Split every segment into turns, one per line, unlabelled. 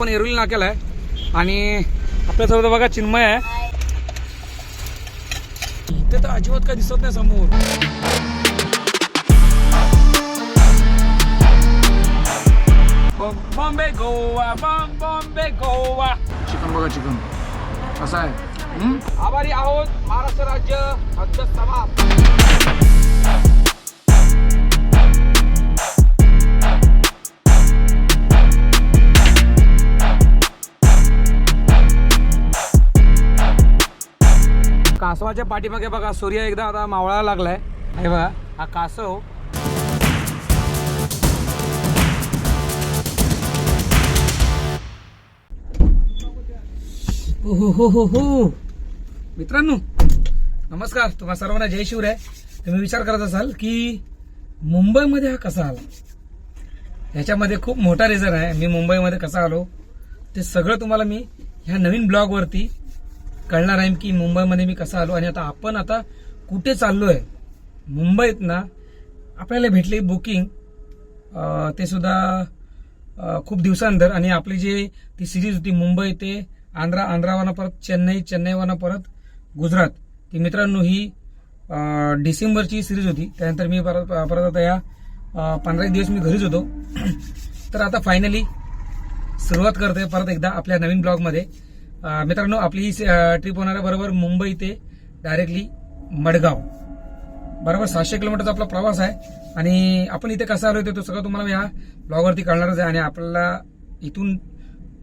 आपण एरुली नाक्याला आहे आणि आपल्यासोबत बघा चिन्मय आहे. इथे तर अजिबात काय दिसत नाही समोर. बॉम्बे गोवा बॉम्बे गोवा. चिकन बघा चिकन. कसं आहे? आभारी आहोत. महाराष्ट्र राज्य अध्यक्ष समाप्त कासवाच्या पाठीमागे बघा सूर्य एकदा आता मावळायला लागलाय. हे बघा हा कासव. हो हो हो हो हो. मित्रांनो नमस्कार. तुम्हा सर्वांना जय शिवराय. तुम्ही विचार करत असाल की मुंबईमध्ये हा कसा आला? ह्याच्यामध्ये खूप मोठा रिझन आहे. मी मुंबईमध्ये कसा आलो? ते सगळं तुम्हाला मी ह्या नवीन ब्लॉगवरती कळणार आहे की मुंबईमध्ये मी कसा आलो आणि आता आपण आता कुठे चाललोय? मुंबईत ना आपल्याला भेटली बुकिंग ते सुद्धा खूप दिवसानंतर आणि आपली जी ती सिरीज होती मुंबई ते आंध्रा आंध्रावाना परत चेन्नई चेन्नईवाना परत गुजरात. ती मित्रांनो ही डिसेंबरची सिरीज होती. त्यानंतर मी परत परत आता या पंधरा एक दिवस मी घरीच होतो. तर आता फायनली सुरुवात करतोय परत एकदा आपल्या नवीन ब्लॉगमध्ये. मित्रांनो आपली ही ट्रिप होणार आहे बरोबर मुंबई ते डायरेक्टली मडगाव. बरोबर सातशे किलोमीटरचा आपला प्रवास आहे. आणि आपण इथे कसा आलो तो सगळं तुम्हाला या ब्लॉगवरती कळणारच आहे. आणि आपल्याला इथून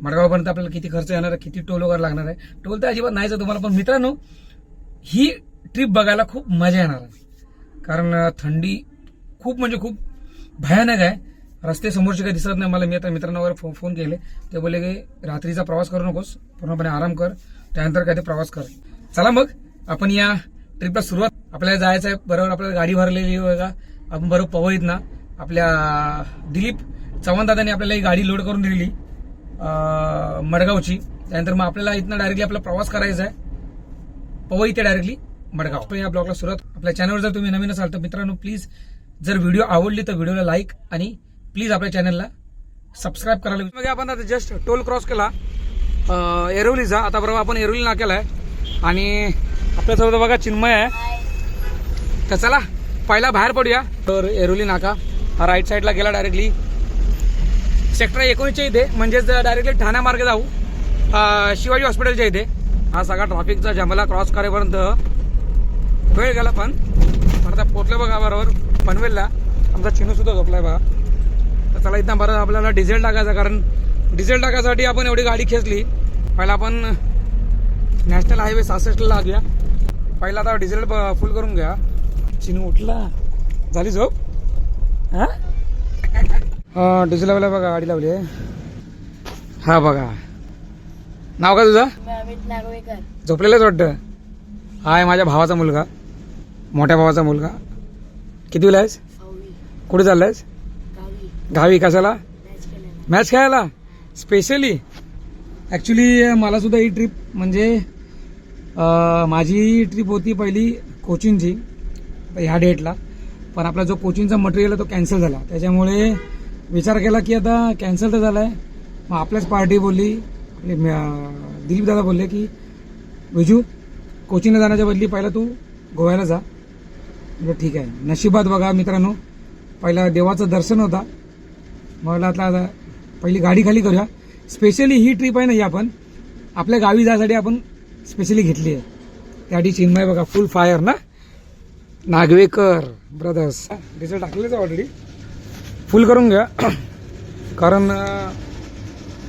मडगावपर्यंत आपल्याला किती खर्च येणार आहे किती टोल वगैरे लागणार आहे टोल तर अजिबात नाहीच तुम्हाला. पण मित्रांनो ही ट्रिप बघायला खूप मजा येणार आहे. कारण थंडी खूप म्हणजे खूप भयानक आहे. रस्ते समोरचे काही दिसत नाही. मला मी आता मित्रांना वगैरे फो- फोन केले. ते बोलले की रात्रीचा प्रवास करू नकोस. पूर्णपणे आराम कर. त्यानंतर काय ते प्रवास कर. चला मग आपण या ट्रिपला सुरुवात. आपल्याला जायचं आहे बरोबर आपल्याला गाडी भरलेली बघा. आपण बरोबर पवईत ना आपल्या दिलीप चव्हाण दादाने आपल्याला ही गाडी लोड करून दिलेली. मडगावची. त्यानंतर मग आपल्याला इथनं डायरेक्टली आपला प्रवास करायचा आहे पवई ते डायरेक्टली मडगाव. आपण या ब्लॉगला सुरुवात. आपल्या चॅनलवर जर तुम्ही नवीन असाल तर मित्रांनो प्लीज जर व्हिडिओ आवडली तर व्हिडिओला लाईक आणि प्लीज आपल्या चॅनलला सबस्क्राईब करायला विसरू आपण आता जस्ट टोल क्रॉस केला. एरोलीचा. आता बरोबर आपण एरोली नाक्याला आहे आणि आपल्यासोबत बघा चिन्मय आहे. तर चला पहिला बाहेर पडूया. तर एरोली नाका. हा राईट साईडला गेला डायरेक्टली सेक्टर एकोणीसच्या इथे. म्हणजेच डायरेक्टली ठाण्यामार्गे जाऊ. शिवाजी हॉस्पिटलच्या इथे. हा सगळा ट्रॉफिकचा जमला क्रॉस करेपर्यंत वेळ गेला पण. पण आता पोचलं बघा बरोबर. पनवेलला. आमचा चिनू सुद्धा झोपलाय बघा. तर चला इथं बरं आपल्याला डिझेल टाकायचं कारण डिझेल टाकायसाठी आपण एवढी गाडी खेचली. पहिला आपण नॅशनल हायवे सहासष्टला लागूया. पहिला आता डिझेल फुल करून घ्या चिनू उठला. झाली झोप? हा? हा डिझेल लावला बघा गाडी लावली आहे. हा बघा. नाव का तुझं? झोपलेलाच वाटतं? हा आहे माझ्या भावाचा मुलगा. मोठ्या भावाचा मुलगा. किती वेळा आहेस? कुठे चाललायस?
गावी
कशाला?
मॅच
खेळायला. स्पेशली ॲक्च्युली मला सुद्धा ही ट्रिप म्हणजे माझी ट्रिप होती पहिली कोचिंगची ह्या डेटला पण आपला जो कोचिंगचा मटेरियल आहे तो कॅन्सल झाला. त्याच्यामुळे विचार केला की आता कॅन्सल तर झाला आहे मग आपल्याच पार्टी बोलली आपले दिलीप दादा बोलले की विजू कोचिंगला जाण्याच्या बदली पहिला तू गोव्याला जा. म्हटलं ठीक आहे. नशिबात बघा मित्रांनो. पहिला देवाचं दर्शन होता. मला आता पहिली गाडी खाली करूया. स्पेशली ही ट्रिप आहे ना ही आपण. आपल्या गावी जायसाठी आपण स्पेशली घेतली आहे. त्यासाठी चिन्मय बघा फुल फायर ना? नागवेकर ब्रदर्स डिझेल टाकलेच ऑलरेडी फुल करून घ्या कारण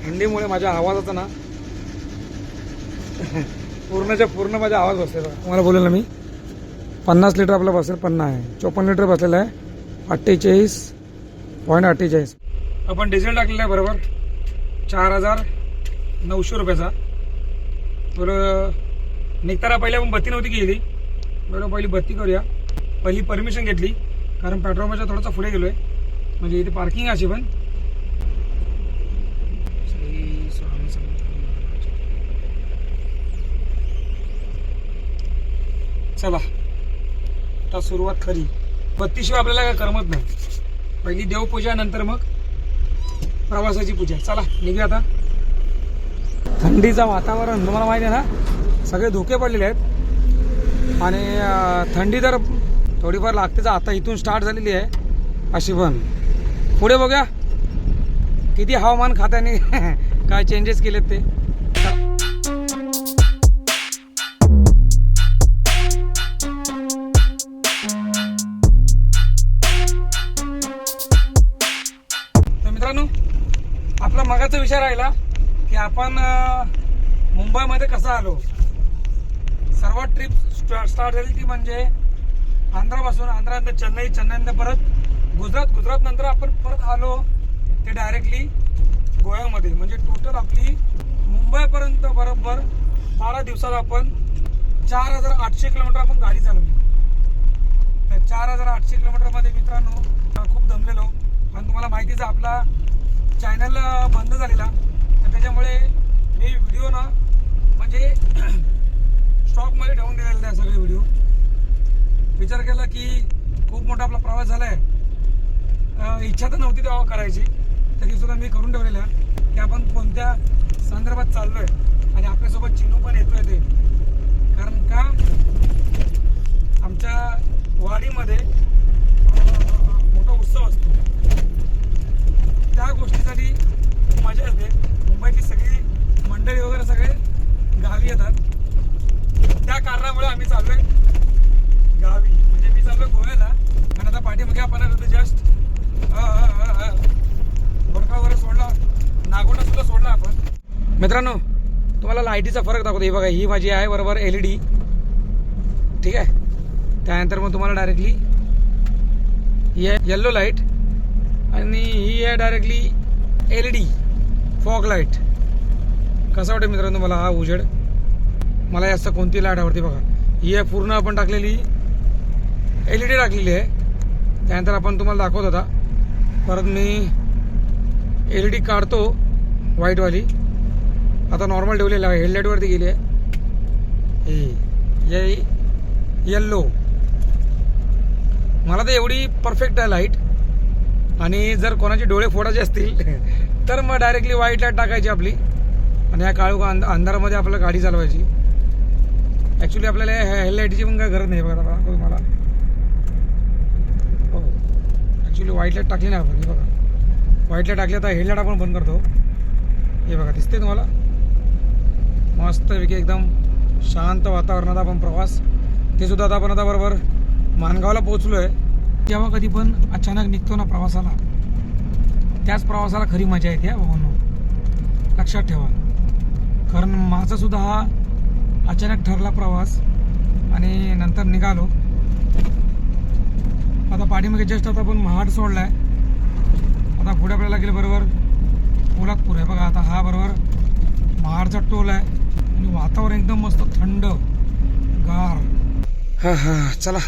थंडीमुळे माझ्या आवाजाचा ना पूर्णच्या पूर्ण माझा आवाज बसलेला. तुम्हाला बोलेल ना मी? पन्नास लिटर आपला बसेल पन्नास आहे. चोपन्न लिटर बसलेला आहे. अठ्ठेचाळीस पॉईंट अठ्ठेचाळीस. आपण डिझेल टाकलेलं आहे बरोबर. चार हजार नऊशे रुपयाचा. बरं निघताना पहिले आपण बत्ती नव्हती केली बरोबर पहिली बत्ती करूया. पहिली परमिशन घेतली. कारण पेट्रोल पंपच्या थोडासा पुढे आहे म्हणजे इथे पार्किंग अशी पण. स्वामी चला. आता सुरुवात खरी. बत्तीशिवाय आपल्याला काय करमत नाही. पहिली देवपूजा नंतर मग प्रवासाची पूजा चला निघूया आता. थंडीचं वातावरण तुम्हाला माहिती आहे ना सगळे धोके पडलेले आहेत. आणि थंडी तर थोडीफार लागतेच. आता इथून स्टार्ट झालेली आहे. अशी पण. पुढे बघूया. किती हवामान खात्याने काय चेंजेस केलेत ते. विचार राहिला की आपण मुंबईमध्ये कसं आलो? सर्वात ट्रिप स्टार्ट झाली ती म्हणजे आंध्रापासून आंध्रानंतर चेन्नई चेन्नईनंतर परत गुजरात. गुजरात नंतर आपण परत आलो ते डायरेक्टली गोव्यामध्ये. म्हणजे टोटल आपली मुंबईपर्यंत बरोबर बारा दिवसात आपण चार हजार आठशे किलोमीटर आपण गाडी चालवली. तर चार हजार आठशे किलोमीटरमध्ये मित्रांनो खूप दमलेलो. आणि तुम्हाला माहितीच आपला चॅनल बंद झालेला. तर त्याच्यामुळे मी व्हिडिओ ना म्हणजे स्टॉकमध्ये ठेवून दिलेले आहे सगळे व्हिडिओ विचार केला की खूप मोठा आपला प्रवास झाला आहे इच्छा तर नव्हती तेव्हा करायची. तरी सुद्धा मी करून ठेवलेल्या. की आपण कोणत्या संदर्भात चाललो आहे आणि आपल्यासोबत चिन्हू पण येतोय ते. कारण का? आमच्या वाडीमध्ये मोठा उत्सव असतो. त्या गोष्टीसाठी खूप मजा येते. मुंबईतली सगळी मंडळी वगैरे सगळे गावी येतात. त्या कारणामुळे आम्ही चाललोय गावी. म्हणजे मी चाललो गोव्याला. आणि आता पाठीमागे आपण जस्ट बडका वगैरे सोडला. नागोटा सुद्धा सोडला आपण. मित्रांनो तुम्हाला लाईटीचा फरक दाखवतो. हे बघा ही माझी आहे बरोबर एल ई डी ठीक आहे? त्यानंतर मग तुम्हाला डायरेक्टली ये येल्लो लाइट आणि ही आहे directly L E D fog light कसं वाटेल मित्रांनो मला हा उजेड? मला जास्त कोणती लाइट आवडते बघा. ही आहे पूर्ण आपण टाकलेली एल ई डी टाकलेली आहे. त्यानंतर आपण तुम्हाला दाखवत होता. परत मी एल ई डी काढतो व्हाईटवाली आता नॉर्मल ठेवलेलं आहे. हेडलाईटवरती गेली आहे. हे येल्लो मला तर एवढी परफेक्ट आहे लाइट आणि जर कोणाचे डोळे फोडायचे असतील तर मग डायरेक्टली व्हाईट लाइट टाकायची आपली. आणि या काळू अंध अंधारामध्ये आपल्याला गाडी चालवायची. ॲक्च्युली आपल्याला हेडलाईटची पण काय गरज नाही बघा तुम्हाला. हो. ॲक्च्युली व्हाईट लाइट टाकली नाही आपण हे बघा. व्हाईट लाइट टाकली आता हेडलाईट आपण बंद करतो. हे बघा दिसते तुम्हाला? मस्तपैकी एकदम शांत वातावरणात आपण प्रवास. ते सुद्धा आता आपण आता बरोबर मानगावला पोहोचलो आहे तेव्हा कधी पण अचानक निघतो ना प्रवासाला. त्याच प्रवासाला खरी मजा येते हा भावांनो. लक्षात ठेवा. कारण माझा सुद्धा हा अचानक ठरला प्रवास आणि नंतर निघालो. आता पाठीमागे जस्ट आता आपण महाड सोडलाय. आता पुढे आपल्याला गेलं बरोबर पोलादपूर आहे बघा आता हा बरोबर महाडचा टोल आहे. आणि वातावरण एकदम मस्त थंड गार. हा हा चला.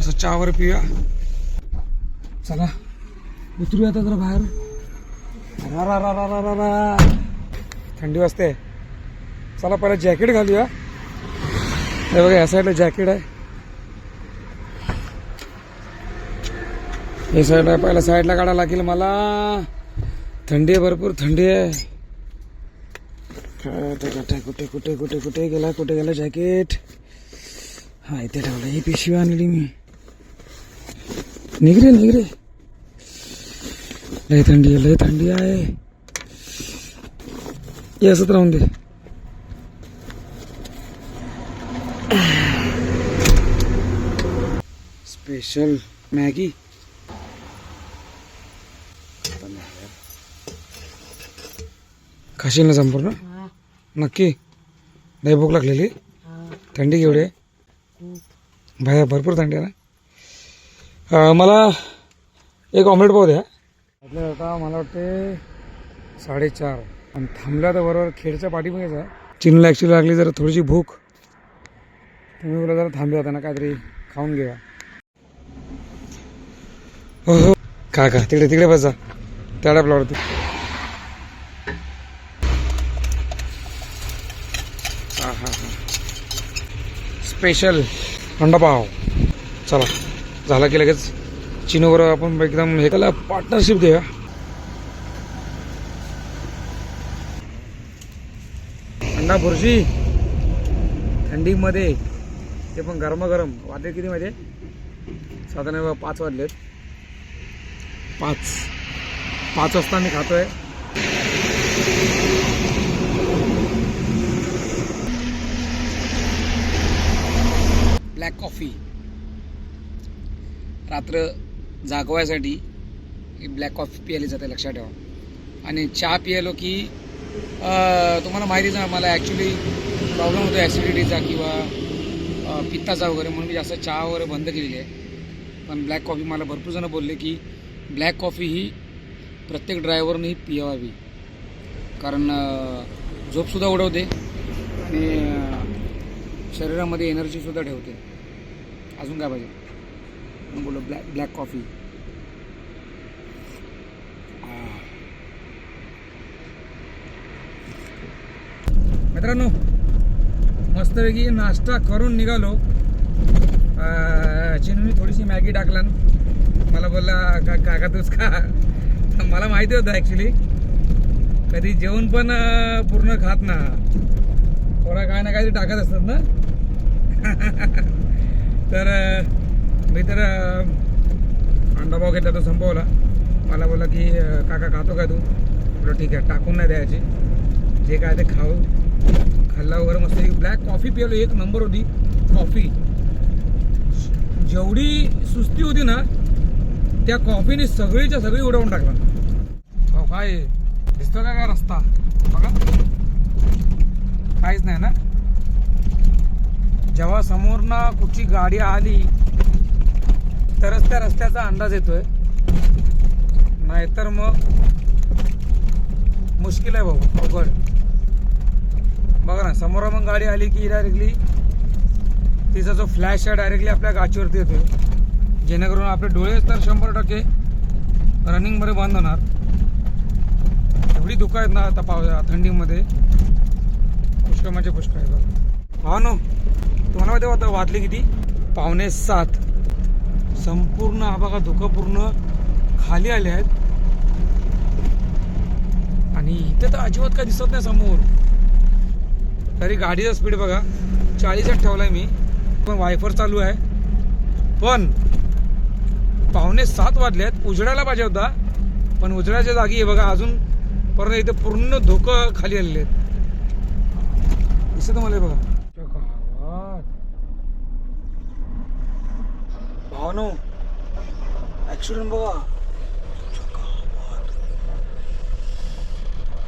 असं चहावर पिऊया. चला उतरूया आता जरा बाहेर. रा रा रा रा रा रा रा. थंडी वाजते. चला पहिला जॅकेट घालूया. हे बघा या साईडला जॅकेट आहे. हे साईड आहे पहिला साईडला काढायला लागेल मला. थंडी आहे भरपूर थंडी आहे. कुठे कुठे कुठे कुठे कुठे गेला कुठे गेला जॅकेट? हा इथे ठेवलं ही पिशवी आणली मी. निघरे निघरे लय थंडी आहे लय थंडी आहे. असंच राहून दे. स्पेशल मॅगी खाशील ना संपूर्ण नक्की. लय भूक लागलेली. थंडी केवढी आहे? भरपूर थंडी आहे ना? अं, मला एक ऑमलेट पाहू द्या. आपल्या आता मला वाटते साडेचार. आणि थांबल्या तर बरोबर खेडच्या पाठीमागेच आहे. चिनूला ॲक्च्युली लागली जरा थोडीशी भूक. तुम्ही बोला जरा थांबले होता ना काहीतरी खाऊन घेऊया. हो हो. का का तिकडे तिकडे बस जा. त्या डबलावरती स्पेशल अंडा पाव. स्पेशल चला. झाला की लगेच चिनोवर आपण एकदम हे त्याला पार्टनरशिप देऊया. थंडा बुरशी थंडीमध्ये ते पण गरमागरम वाजले किती माहिती साधारण पाच वाजलेत पाच. पाच वाजता मी खातोय. Black coffee. रात्र जागवायसाठी ही ब्लॅक कॉफी प्यायली जाते लक्षात ठेवा. आणि चहा पियालो की तुम्हाला माहितीच आहे मला ॲक्च्युली प्रॉब्लेम होतो ॲसिडिटीचा किंवा पित्ताचा वगैरे म्हणून मी जास्त चहा वगैरे बंद केलेली आहे. पण ब्लॅक कॉफी मला भरपूर जणं बोलले की ब्लॅक कॉफी ही प्रत्येक ड्रायव्हरनेही पियावावी. कारण झोपसुद्धा उडवते आणि शरीरामध्ये एनर्जीसुद्धा ठेवते. अजून काय पाहिजे? बोलो बोललो ब्लॅक ब्लॅक कॉफी मित्रांनो मस्तपैकी नाश्ता करून निघालो चिनूनी थोडीशी मॅगी टाकला मला बोलला का काका तूच का मला माहिती होतं ॲक्च्युली कधी जेवण पण पूर्ण खात ना थोडा काय ना काहीतरी टाकत असतात ना तर मी तर अं, अंडा घेतला तो संपवला. मला बोला की काका खातो का तू? म्हटलं ठीक आहे टाकून नाही द्यायची. जे काय ते खाऊ. खाल्ला वगैरे मस्त ब्लॅक कॉफी पिलो एक नंबर होती. कॉफी जेवढी सुस्ती होती ना त्या कॉफीने सगळीच्या सगळी उडवून टाकला. हो काय? दिसतो का काय रस्ता? बघा. काहीच नाही ना? जेव्हा समोरनं कुठची गाडी आली तरच त्या रस्त्याचा अंदाज येतोय. नाहीतर मग मुश्किल आहे भाऊ अवघड. बघा ना समोर मग गाडी आली की डायरेक्टली तिचा जो फ्लॅश आहे डायरेक्टली आपल्या गाचीवरती येतोय. जेणेकरून आपले डोळे तर शंभर टक्के रनिंगमध्ये बंद होणार. एवढी धुकं आहेत ना आता पाव थंडीमध्ये. पुष्कळ म्हणजे पुष्कळ आहे हा नो तुम्हाला माहिती होतं वाजले किती? पावणे सात. संपूर्ण हा बघा धुकं पूर्ण खाली आले आहेत. आणि इथे तर अजिबात काय दिसत नाही समोर. तरी गाडीचा स्पीड बघा. चाळीसच ठेवलाय मी. पण वायफर चालू आहे. पण पाहुणे सात वाजले आहेत उजडायला पाहिजे होता. पण उजडाच्या जागी आहे बघा अजून परत इथे पूर्ण धोकं खाली आलेले आहेत. दिसत मला हे बघा त्या गावात. भावानो ॲक्सिडेंट बघा.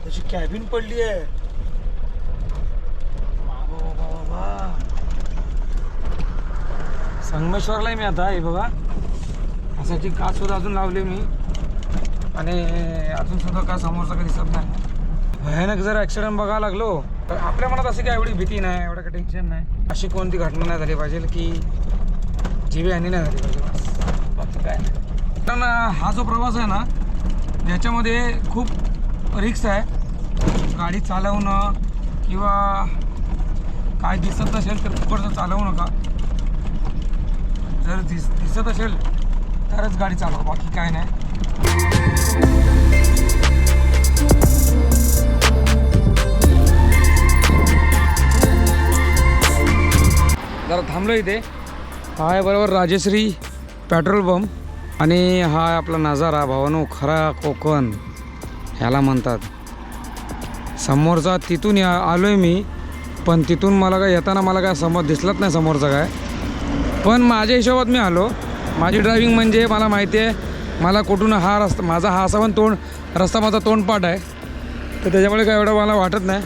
त्याची कॅबिन पडली आहे. संगमेश्वरला मी आता हे बघा. यासाठी काच सुद्धा अजून लावले मी. आणि अजून सुद्धा का समोरचा काही दिसत नाही. भयानक जर ॲक्सिडेंट बघायला लागलो तर आपल्या मनात अशी काय एवढी भीती नाही एवढं काही टेन्शन नाही. अशी कोणती घटना नाही झाली पाहिजे की जीवहानी नाही झाली पाहिजे. बस बाकी काय नाही. पण हा जो प्रवास आहे ना याच्यामध्ये खूप रिक्स आहे. गाडी चालवणं किंवा काय दिसत नसेल तर पुढचं चालवू नका. जर दिस दिसत असेल तरच गाडी चालवा बाकी काय नाही. जरा थांबलो इथे. हा आहे बरोबर राजश्री पेट्रोल पंप. आणि हा आहे आपला नजारा भावानो खरा कोकण ह्याला म्हणतात. समोरचा तिथून या आलो आहे मी पण तिथून मला काय येताना मला काय समोर दिसलंच नाही समोरचा काय. पण माझ्या हिशोबात मी आलो. माझी ड्रायव्हिंग म्हणजे मला माहिती आहे मला कुठून हा रस्ता माझा हा असा पण तोंड रस्ता माझा तोंडपाठ आहे. तर त्याच्यामुळे काय एवढं मला वाटत नाही.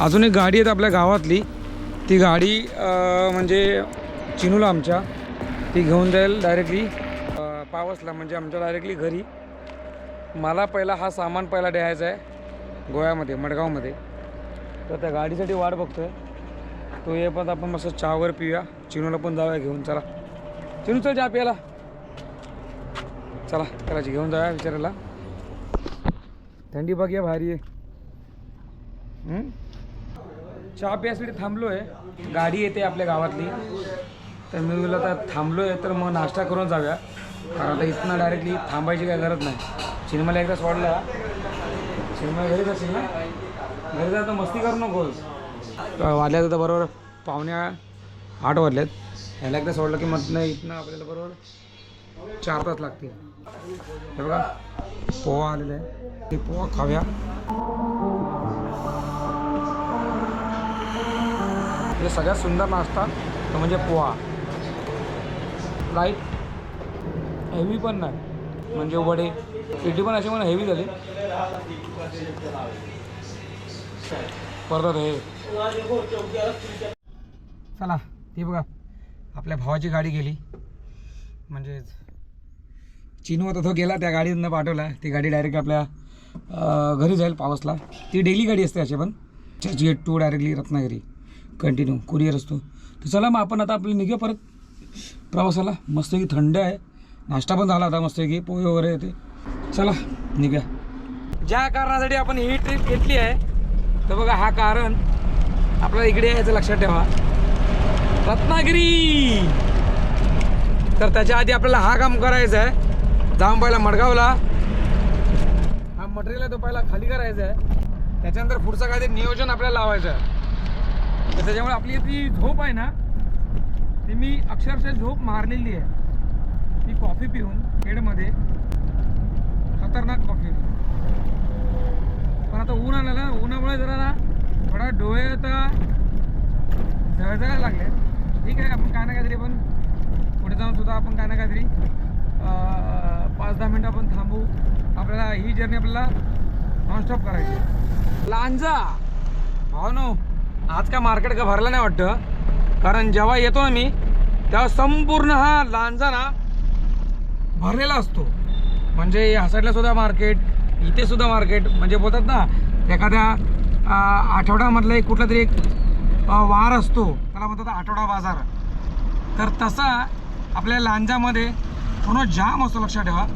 अजून एक गाडी आहेत आपल्या गावातली. ती गाडी म्हणजे चिनूला आमच्या. ती घेऊन जाईल डायरेक्टली पावसला म्हणजे आमच्या डायरेक्टली घरी. मला पहिला हा सामान पहिला द्यायचा आहे गोव्यामध्ये मडगावमध्ये. तर त्या गाडीसाठी वाट बघतोय. तो ये पण आपण मस्त चहावर पिऊया. चिनूला पण जाऊया घेऊन चला. चिनू चल चहा प्यायला. चला त्याला घेऊन जाऊया विचारायला. थंडी बघ या भारी आहे. चहा पियासाठी थांबलो आहे गाडी येते आपल्या गावातली. तर मी तुला आता थांबलो आहे तर मग नाश्ता करून जाऊया. कारण आता इथनं डायरेक्टली थांबायची काय गरज नाही. सिनेमाला एकदा सोडला. सिनेमा घरीच असेल ना? घरी जाता मस्ती करू नकोस. वाजल्यात तर बरोबर पाहुणे आठ वाजलेत ह्याला एकदा सोडलं की मग नाही इथनं आपल्याला बरोबर चार तास लागतील. हे बघा पोहा आलेला आहे. ते पोहा खाव्या म्हणजे सगळ्यात सुंदर नाश्ता तो म्हणजे पोहा. लाइट हेवी पण नाही. म्हणजे वडे इडली पण अशी म्हणून हेवी झाली. परत हे. चला ती बघा. आपल्या भावाची गाडी गेली. म्हणजे चिनू होता तो गेला त्या गाडीतनं पाठवला. ती गाडी डायरेक्ट आपल्या घरी जाईल पावसला. ती डेली गाडी असते अशी पण. Churchgate to directly Ratnagiri. Continue courier असतो. तर चला मग आपण आता आपली निघूया परत. प्रवासाला. मस्तपैकी थंड आहे. नाश्ता पण झाला आता मस्तपैकी पोहे वगैरे ते. चला निघा ज्या कारणासाठी आपण ही ट्रिप घेतली आहे तर बघा हा कारण आपल्याला इकडे यायचं लक्षात ठेवा. रत्नागिरी! तर त्याच्या आधी आपल्याला हा काम करायचं आहे. जाऊन पहिला मडगावला. हा मटेरियल तो पहिला खाली करायचा आहे. त्याच्यानंतर पुढचं काहीतरी नियोजन आपल्याला लावायचं आहे. तर त्याच्यामुळे आपली ती झोप आहे ना ती मी अक्षरशः झोप मारलेली आहे. ती कॉफी पिऊन खेडमध्ये खतरनाक कॉफी पण आता ऊन आलं ना उन्हामुळे जरा ना थोडा डोळे आता झळझळायला लागले. ठीक आहे आपण काय ना काहीतरी पण पुढे जाऊन सुद्धा आपण काय ना काहीतरी पाच दहा मिनटं आपण थांबू. आपल्याला ही जर्नी आपल्याला नॉनस्टॉप करायची लांजा! भावनो आज काय मार्केट का भरलं नाही वाटतं? कारण जेव्हा येतो ना मी तेव्हा संपूर्ण हा लांजा ना भरलेला असतो. म्हणजे ह्या साईडला सुद्धा मार्केट इथे सुद्धा मार्केट म्हणजे बोलतात ना एखाद्या आठवड्यामधला एक कुठला तरी एक वार असतो. त्याला म्हणतात आठवडा बाजार. तर तसा आपल्या लांजामध्ये पूर्ण जाम असतो लक्षात ठेवा.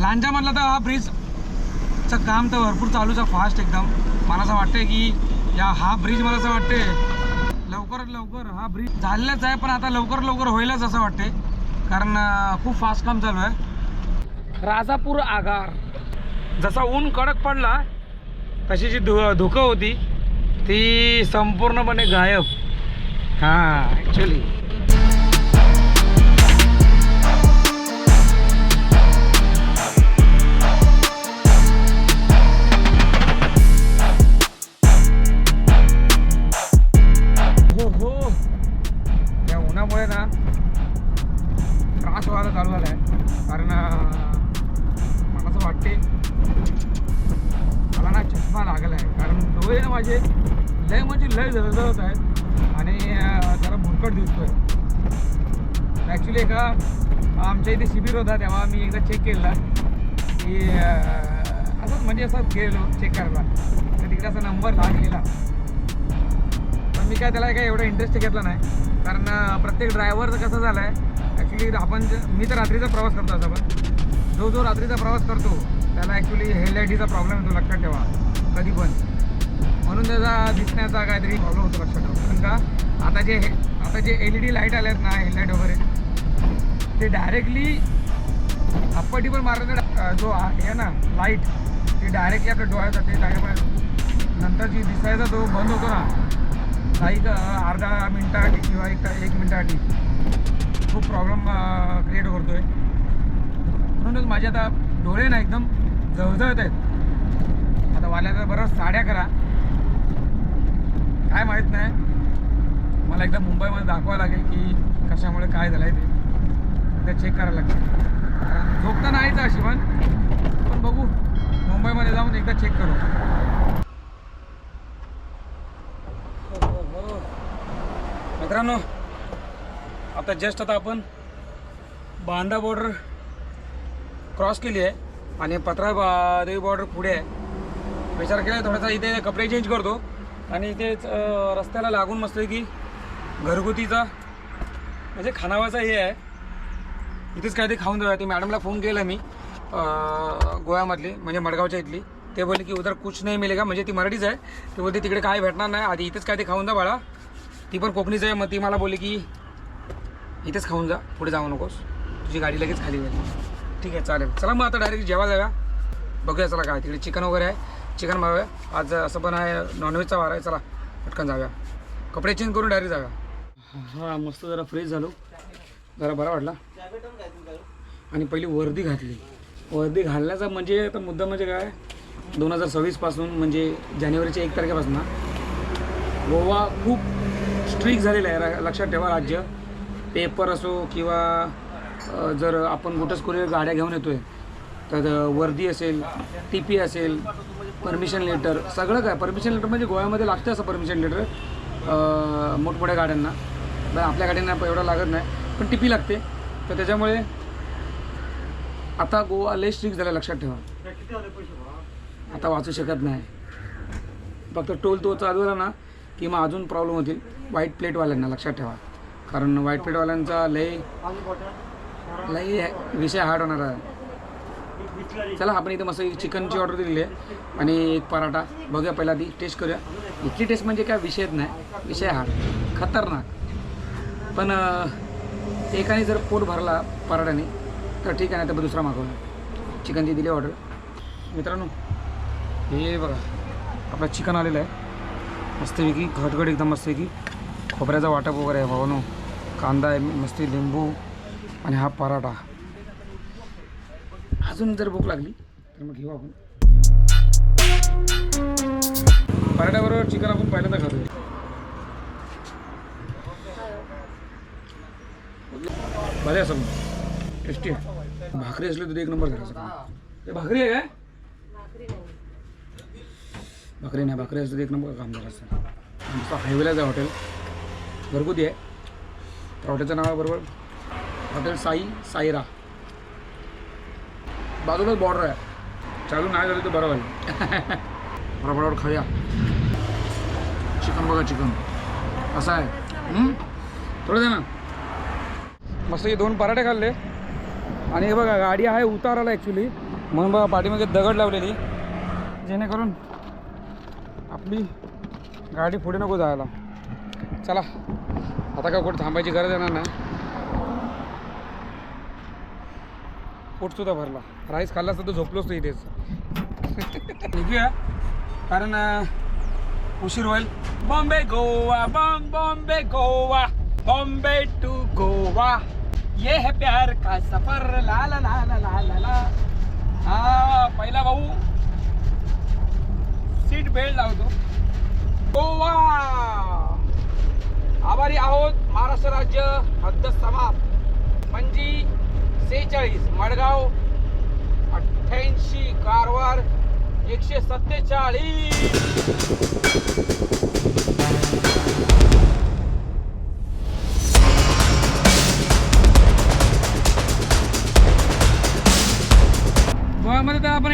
लांजामधला तर हा ब्रिजचं काम तर भरपूर चालूच आहे फास्ट एकदम. मला असं वाटतं की या हा ब्रिज मला असं वाटते लवकरात लवकर हा ब्रिज झालेलाच आहे पण आता लवकर लवकर होईलच असं वाटते कारण खूप फास्ट काम चालू आहे. राजापूर आगार. जसा ऊन कडक पडला तशी जी धु धुकं होती ती संपूर्णपणे गायब. हां ॲक्च्युली गेलो चेक करायला तर तिकडे असा नंबर लागलेला पण मी काय त्याला काय एवढा इंटरेस्ट घेतला नाही. कारण प्रत्येक ड्रायव्हरचं कसं झालं आहे ॲक्च्युली आपण मी तर रात्रीचा प्रवास करतो असं पण. जो जो रात्रीचा प्रवास करतो त्याला ॲक्च्युली हेडलाईटीचा प्रॉब्लेम येतो लक्षात ठेवा. कधी पण. म्हणून त्याचा दिसण्याचा काहीतरी प्रॉब्लेम होतो लक्षात ठेवा. कारण का आता जे हे आता J L E D light आले आहेत ना हेडलाईट वगैरे ते डायरेक्टली अपटी पण मारण्याचा जो आहे ना लाइट ती डायरेक्टली आपल्या डोळ्यात जाते डायरेक्ट नंतर जी दिसायचा तो बंद होतो ना काही एक अर्धा मिनटासाठी किंवा एक एक मिनटासाठी खूप प्रॉब्लेम क्रिएट करतोय. म्हणूनच माझे आता डोळे ना एकदम जळजळत आहेत. आता वाल्या तर बरं साड्या करा. काय माहीत नाही. मला एकदा मुंबईमध्ये दाखवावं लागेल की कशामुळे काय झालं आहे ते चेक करायला लागेल. झोपता झोप तर नाहीच अशी पण मुंबईमध्ये जाऊन एकदा चेक करू. मित्रांनो आता जस्ट आता आपण बांदा बॉर्डर क्रॉस केली आहे आणि पत्रा बा- देवी बॉर्डर पुढे आहे. विचार केला थोडासा इथे कपडे चेंज करतो. आणि इथेच रस्त्याला लागून मस्त की घरगुतीचा म्हणजे खानावाचा हे आहे. इथेच काहीतरी खाऊन जाऊया. ते मॅडमला फोन केला मी. गोव्यामधली म्हणजे मडगावच्या इथली. ते बोलले की उधर कुछ नाही मिलेगा. म्हणजे ती मराठीच आहे. ते बोलते तिकडे काय भेटणार नाही. आधी इथेच काय ते खाऊन जा बाळा. ती पण कोकणीच आहे. मग ती मला बोलली की इथेच खाऊन जा. पुढे जाऊ नकोस. तुझी गाडी लगेच खाली जाईल. ठीक आहे चालेल. चला मग आता डायरेक्ट जेवा जाऊया. बघूया चला काय तिकडे चिकन वगैरे आहे. चिकन मागूया. आज असं पण आहे नॉनव्हेजचा वार आहे. चला पटकन जाऊया. कपडे चेंज करून डायरेक्ट जाव्या हां मस्त जरा फ्रेश झालो. जरा बरा वाटला. आणि पहिली वर्दी घातली. वर्दी घालण्याचा म्हणजे आता मुद्दा म्हणजे काय? दोन हजार सव्वीसपासून म्हणजे जानेवारीच्या एक तारखेपासून गोवा खूप स्ट्रिक झालेला आहे. लक्षात ठेवा राज्य. पेपर असो किंवा जर आपण कुठंच कुठे गाड्या घेऊन येतो आहे तर वर्दी असेल टी पी असेल परमिशन लेटर सगळं काय? परमिशन लेटर म्हणजे गोव्यामध्ये लागतं असं परमिशन लेटर मोठमोठ्या गाड्यांना. पण आपल्या गाड्यांना एवढं लागत नाही. पण टी पी लागते. तर त्याच्यामुळे आता गोवा लय स्ट्रिक्ट झाला लक्षात ठेवा. आता वाचू शकत नाही. फक्त टोल तो चालू झाला ना की मग अजून प्रॉब्लेम होतील. व्हाईट प्लेटवाल्यांना लक्षात ठेवा. कारण व्हाईट प्लेटवाल्यांचा लय लय विषय हार्ड होणार आहे. चला आपण इथं मस्त चिकनची ऑर्डर दिलेली आहे. आणि एक पराठा. बघूया पहिला ती टेस्ट करूया. इथली टेस्ट म्हणजे काय विषयच नाही. विषय हार्ड खतरनाक. पण एकाने जर पोट भरला पराठ्याने तर ठीक आहे नाही तर दुसरा मागवला चिकनची दिली ऑर्डर मित्रांनो हे बघा आपलं चिकन आलेलं आहे. मस्तपैकी घटघट एकदम मस्तपैकी. खोबऱ्याचा वाटप वगैरे आहे भावानो. कांदा आहे मस्त लिंबू आणि हा पराठा. अजून जर भूक लागली तर मग घेऊ आपण. पराठ्याबरोबर चिकन आपण पहिल्यांदा खातो बरे असं टेस्टी आहे. भाकरी असली तर एक नंबर झाला ते भाकरी आहे काय? भाकरी नाही भाकरी असली तर एक नंबर काम करायचं आमचं हायवेलाच आहे हॉटेल घरगुती आहे. तर हॉटेलचं नाव आहे बरोबर. हॉटेल साई साईरा. बाजूलाच बॉर्डर आहे. चालू नाही झालं तर बरं होईल. बरोबर खाऊया. चिकन बघा चिकन. असं आहे. थोडं दे ना. मस्त हे दोन पराठे खाल्ले. आणि हे बघा गाडी आहे उताराला ॲक्च्युली म्हणून बघा पाठीमागे दगड लावलेली. जेणेकरून आपली गाडी पुढे नको जायला. चला आता काय कुठे थांबायची गरज येणार नाही. पोटसुद्धा भरला. राईस खाल्ला असता तर झोपलोच नाही इथेच. निघूया. कारण उशीर होईल. बॉम्बे गोवा बॉम बॉम्बे गोवा. बॉम्बे टू गोवा. ये है प्यार का सफर ला ला ला ला ला ला ला। हा पहिला भाऊ. सीट बेल्ट लावतो. गोवा! आभारी आहोत महाराष्ट्र राज्य हद्द समाप्त म्हणजे सेहेचाळीस मडगाव अठ्ठ्याऐंशी कारवार एकशे सत्तेचाळीस.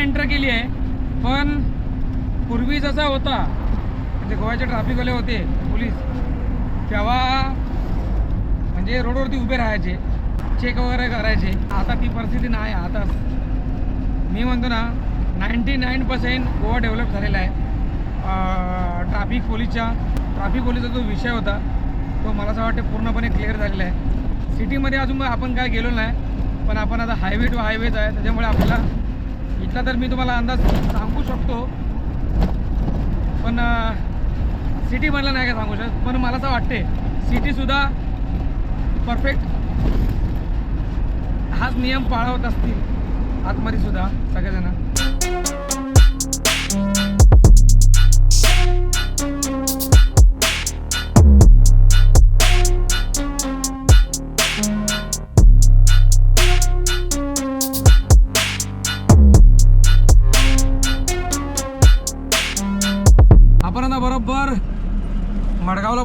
एंटर केली आहे. पण पूर्वी जसा होता. म्हणजे गोव्याचे ट्रॅफिकवाले होते पोलीस तेव्हा म्हणजे रोडवरती उभे राहायचे चेक वगैरे करायचे. आता ती परिस्थिती नाही आता मी म्हणतो ना ninety nine percent Goa develop झालेला आहे. ट्रॅफिक पोलीसच्या ट्रॅफिक पोलीसचा जो विषय होता तो मला असं वाटते पूर्णपणे क्लिअर झालेला आहे. सिटीमध्ये अजून आपण काय गेलो नाही पण आपण आता हायवे टू हायवेज आहे त्याच्यामुळे आपल्याला इथला तर मी तुम्हाला अंदाज सांगू शकतो. पण सिटी म्हणलं नाही का सांगू शकत? पण मला असं वाटते सिटीसुद्धा परफेक्ट हाच नियम पाळवत असतील आतमध्ये सुद्धा सगळेजण.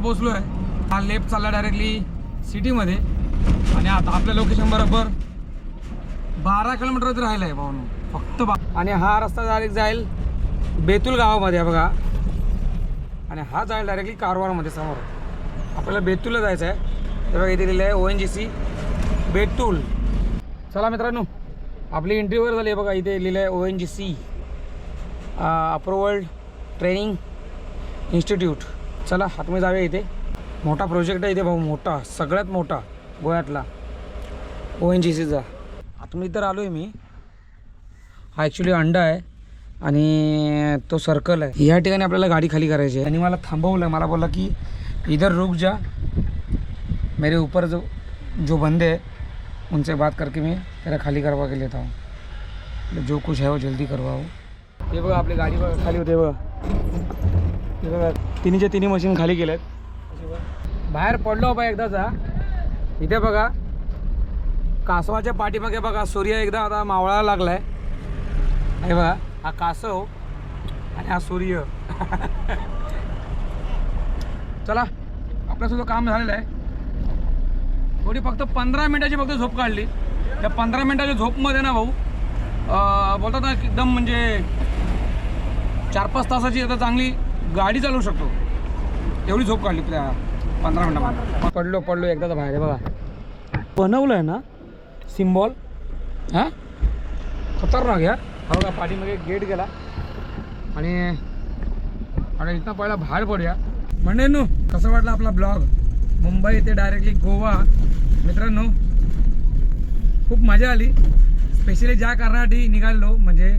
पोचलो आहे हा लेफ्ट चालला डायरेक्टली सिटीमध्ये आणि आता आपल्या लोकेशन बरोबर बारा किलोमीटर तर राहिलं आहे भाऊन. फक्त बा आणि हा रस्ता डायरेक्ट जाईल बेतूल गावामध्ये आहे बघा. आणि हा जाईल डायरेक्टली कारवारमध्ये समोर. आपल्याला बेतूलला जायचं आहे ते बघा इथे लिहिलं आहे O N G C Betul. चला मित्रांनो आपली इंटरव्ह्यूवर झाली आहे बघा. इथे लिहिलं आहे O N G C approved training institute चला आतमध्ये जाऊया इथे. मोठा प्रोजेक्ट आहे इथे भाऊ मोठा सगळ्यात मोठा गोव्यातला. ओ एन जी सीचा आतमध्ये तर आलो आहे मी. हा ॲक्च्युली अंडा आहे आणि तो सर्कल आहे. या ठिकाणी आपल्याला गाडी खाली करायची आहे. आणि मला थांबवलं मला बोला की इधर रुक जा. मेरे ऊपर जो जो बंदे हैं उनसे बात करके मैं तेरा खाली करवा के लेता हूँ. जो कुछ है वो जल्दी करवाओ. हे बघा आपली गाडी बघा खाली होते बघा. बघा तिन्हीच्या तिन्ही मशीन खाली गेल्यात बाहेर पडलो बा एकदाचा इथे बघा कासवाच्या पाठीमागे बघा सूर्य एकदा आता मावळायला लागलाय. हे बघा हा कासव आणि हा सूर्य. चला आपल्यासुद्धा काम झालेलं आहे. थोडी फक्त पंधरा मिनिटाची फक्त झोप काढली. त्या पंधरा मिनिटाच्या झोपमध्ये ना भाऊ बोलतात ना एकदम म्हणजे चार पाच तासाची आता चांगली गाडी चालवू शकतो. एवढी झोप काढली त्या पंधरा मिनिटामध्ये. पडलो पडलो एकदाच बाहेर बघा. बनवलं आहे ना सिम्बॉल. हां? खतरनाक यार हा. बघा पाठीमागे गेट गेला. आणि आणि इथं पहिला बाहेर पडूया. म्हणजे नो कसं वाटलं आपला ब्लॉग? मुंबई ते डायरेक्टली गोवा. मित्रांनो खूप मजा आली. स्पेशली ज्या कारणासाठी निघालो म्हणजे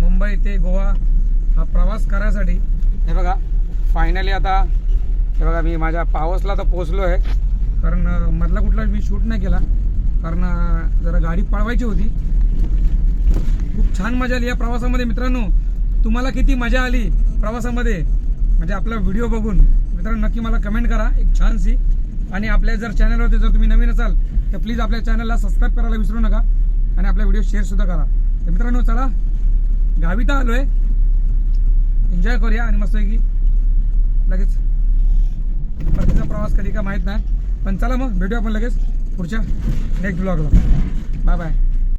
मुंबई ते गोवा हा प्रवास करायसाठी. हे बघा फायनली आता हे बघा मी माझ्या पावसला तर पोचलो आहे. कारण मधला कुठला मी शूट नाही केला. कारण जरा गाडी पळवायची होती. खूप छान मजा आली या प्रवासामध्ये. मित्रांनो तुम्हाला किती मजा आली प्रवासामध्ये? म्हणजे आपला व्हिडिओ बघून. मित्रांनो नक्की मला कमेंट करा एक छानशी. आणि आपल्या जर चॅनलवरती जर तुम्ही नवीन असाल तर प्लीज आपल्या चॅनलला सबस्क्राईब करायला विसरू नका. आणि आपला व्हिडिओ शेअरसुद्धा करा. तर मित्रांनो चला गावी तर आलो आहे एन्जॉय करूया आणि मस्तपैकी लगेच परतीचा प्रवास कधी का माहीत नाही. पण चला मग भेटूया आपण लगेच पुढच्या नेक्स्ट ब्लॉगला बाय बाय